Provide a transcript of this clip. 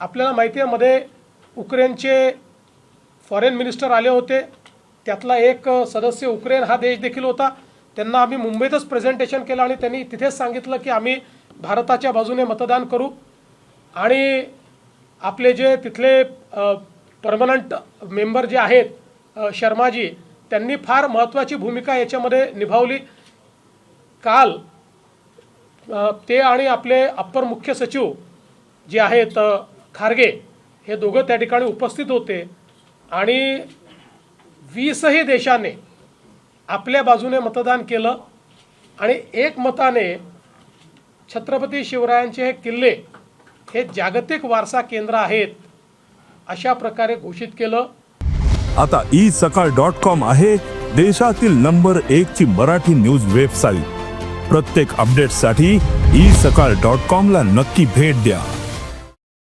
आपल्याला माहिती आहे मध्ये उक्रेनचे फॉरेन मिनिस्टर आले होते. त्यातला एक सदस्य उक्रेन हा देश देखील होता. त्यांना आम्ही मुंबईतच प्रेझेंटेशन केलं आणि त्यांनी तिथेच सांगितलं की आम्ही भारताच्या बाजूने मतदान करू. आणि आपले जे तिथले परमनंट मेंबर जे आहेत शर्माजी त्यांनी फार महत्त्वाची भूमिका याच्यामध्ये निभावली. काल ते आणि आपले अप्पर मुख्य सचिव जे आहेत खारगे हे दोघं त्या ठिकाणी उपस्थित होते आणि वीसही देशाने आपल्या बाजूने मतदान केलं आणि एक मताने छत्रपती शिवरायांचे हे किल्ले हे जागतिक वारसा केंद्र आहेत अशा प्रकारे घोषित केलं. आता ई सकाळ डॉट कॉम आहे देशातील नंबर एक ची मराठी न्यूज वेबसाईट प्रत्येक अपडेटसाठी ई सकाळ डॉट कॉम ला नक्की भेट द्या.